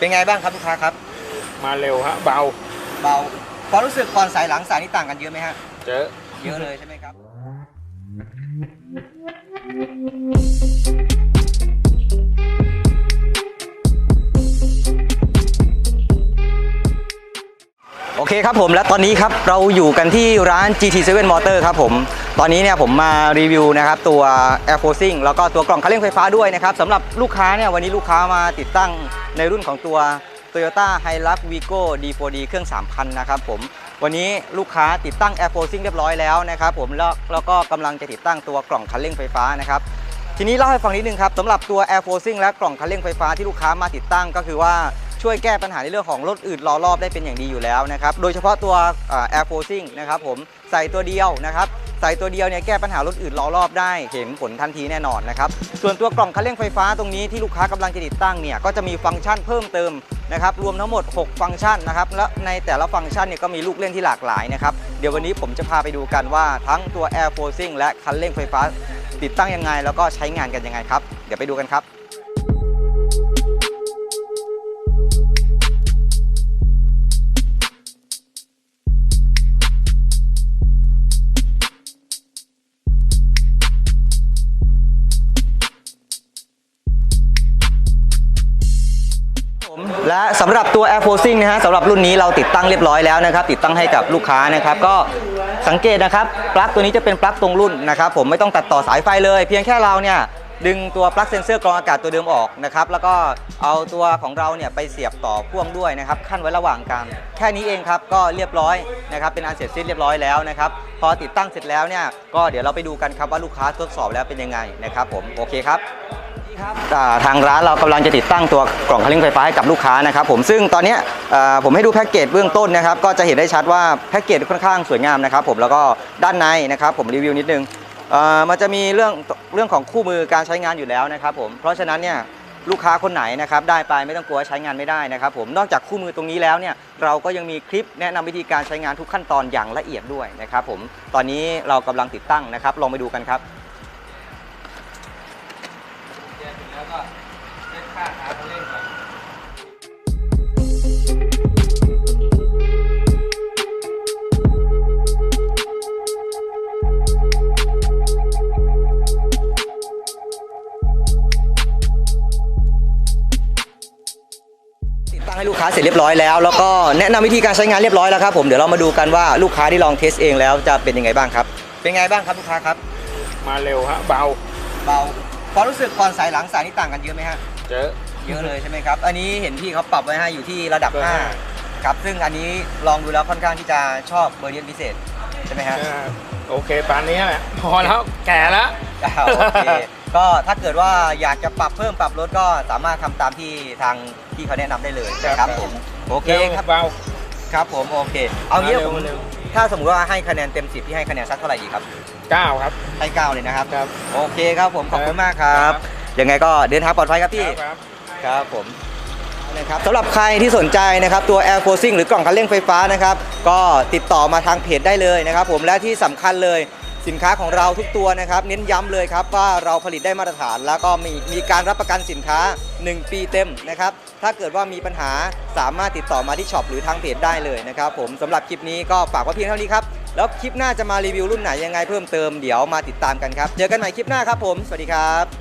เป็นไงบ้างครับลูกค้าครับ มาเร็วฮะเบาเบาความรู้สึกก่อนสายหลังสายนี่ต่างกันเยอะไหมฮะ เจอเยอะเลยใช่ไหมครับ โอเคครับผมและตอนนี้ครับเราอยู่กันที่ร้าน GT7 Motor ครับผม ตอนนี้เนี่ยผมมารีวิวนะครับตัว Air Forcing แล้วก็ตัวกล่องคันเร่งไฟฟ้าด้วยนะครับสำหรับลูกค้าเนี่ยวันนี้ลูกค้ามาติดตั้งในรุ่นของตัว Toyota Hilux Vigo D4D เครื่อง 3,000 นะครับผมวันนี้ลูกค้าติดตั้ง Air Forcing เรียบร้อยแล้วนะครับผมแล้วแล้วก็กำลังจะติดตั้งตัวกล่องคันเร่งไฟฟ้านะครับทีนี้เล่าให้ฟังนิดนึงครับสำหรับตัว Air Forcing และกล่องคันเร่งไฟฟ้าที่ลูกค้ามาติดตั้งก็คือว่าช่วยแก้ปัญหาในเรื่องของรถอืดล้อรอบได้เป็นอย่างดีอยู่แล้วนะครับ โดยเฉพาะตัว Air Forcing นะครับผมใส่ตัวเดียวนะครับ ใส่ตัวเดียวเนี่ยแก้ปัญหารถอืดล้อรอบได้เห็นผลทันทีแน่นอนนะครับส่วนตัวกล่องคันเร่งไฟฟ้าตรงนี้ที่ลูกค้ากำลังจะติดตั้งเนี่ยก็จะมีฟังก์ชันเพิ่มเติมนะครับรวมทั้งหมด 6 ฟังก์ชันนะครับและในแต่ละฟังก์ชันเนี่ยก็มีลูกเล่นที่หลากหลายนะครับเดี๋ยววันนี้ผมจะพาไปดูกันว่าทั้งตัว Air Forcing และคันเร่งไฟฟ้า ติดตั้งยังไง แล้วก็ใช้งานกันยังไงครับ เดี๋ยวไปดูกันครับ และสำหรับตัว Air Forcing นะฮะสำหรับรุ่นนี้เราติดตั้งเรียบร้อยแล้วนะครับ ติดตั้งให้กับลูกค้านะครับ ก็สังเกตนะครับปลั๊กตัวนี้จะเป็นปลั๊กตรงรุ่นนะครับ ผมไม่ต้องตัดต่อสายไฟเลย เพียงแค่เราเนี่ยดึงตัวปลั๊กเซนเซอร์กรองอากาศตัวเดิมออกนะครับ แล้วก็เอาตัวของเราเนี่ยไปเสียบต่อพ่วงด้วยนะครับขั้นไว้ระหว่างกลางแค่นี้เองครับก็เรียบร้อยนะครับเป็นอันเสร็จสิ้นเรียบร้อยแล้วนะครับพอติดตั้งเสร็จแล้วเนี่ยก็เดี๋ยวเราไปดูกันครับว่าลูกค้าทดสอบแล้วเป็นยังไงนะครับผมโอเคครับ ครับทางร้านเรากำลังจะติดตั้งตัวกล่องคันเร่งไฟฟ้าให้กับลูกค้านะครับผมซึ่งตอนนี้ผมให้ดูแพ็กเกจเบื้องต้นนะครับก็จะเห็นได้ชัดว่าแพ็กเกจค่อนข้างสวยงามนะครับผมแล้วก็ด้านในนะครับผมรีวิวนิดนึงเอ่อมันจะมีเรื่องเรื่องของคู่มือการใช้งานอยู่แล้วนะครับผมเพราะฉะนั้นเนี่ยลูกค้าคนไหนนะครับได้ไปไม่ต้องกลัวว่าใช้งานไม่ได้นะครับผมนอกจากคู่มือตรงนี้แล้วเนี่ยเราก็ยังมีคลิปแนะนำวิธีการใช้งานทุกขั้นตอนอย่างละเอียดด้วยนะครับผมตอนนี้เรากำลังติดตั้งนะครับลองไปดูกันครับ ให้ลูกค้าเสร็จเรียบร้อยแล้ว แล้วก็แนะนำวิธีการใช้งานเรียบร้อยแล้วครับผมเดี๋ยวเรามาดูกันว่าลูกค้าที่ลองเทสเองแล้วจะเป็นยังไงบ้างครับ เป็นไงบ้างครับลูกค้าครับมาเร็วฮะเบาเบาความรู้สึกก่อนสายหลังสายนี่ต่างกันเยอะไหมฮะเจอเยอะเลยใช่ไหมครับ อันนี้เห็นพี่เขาปรับไว้ให้อยู่ที่ระดับ เบอร์ห้า 5 ครับ ซึ่งอันนี้ลองดูแล้วค่อนข้างที่จะชอบเบอร์เรียนพิเศษใช่ไหมฮะเออโอเคปานนี้แหละพอแล้วแก่แล้ว อ่าโอเค ก็ถ้าเกิดว่าอยากจะปรับเพิ่มปรับลดก็สามารถทำตามที่ทางที่เขาแนะนำได้เลยนะคครัรับบผมโอเคเร็วครับเบา ครับผมโอเค เอางี้มาเร็วผมมาเร็ว ถ้าสมมติว่าให้คะแนนเต็ม10พี่ให้คะแนนสักเท่าไหร่ดีครับ เก้าครับ ให้เก้าเลยนะครับ ครับโอเคครับผมขอบคุณมากครัครับบยังไงก็เดินทางปลอดภัยครับพี่ ครับ ครับผมนะครับสำหรับใครที่สนใจนะครับตัว Air Forcing หรือกล่องคันเร่งไฟฟ้านะครับ ก็ติดต่อมาทางเพจได้เลยนะครับผมและที่สำคัญเลย สินค้าของเราทุกตัวนะครับ เน้นย้ำเลยครับว่าเราผลิตได้มาตรฐาน แล้วก็มีมีการรับประกันสินค้า 1 ปีเต็มนะครับ ถ้าเกิดว่ามีปัญหาสามารถติดต่อมาที่ช็อปหรือทางเพจได้เลยนะครับผมสำหรับคลิปนี้ก็ฝากไว้เพียงเท่านี้ครับ แล้วคลิปหน้าจะมารีวิวรุ่นไหนยังไงเพิ่มเติมเดี๋ยวมาติดตามกันครับ เจอกันใหม่คลิปหน้าครับผม สวัสดีครับ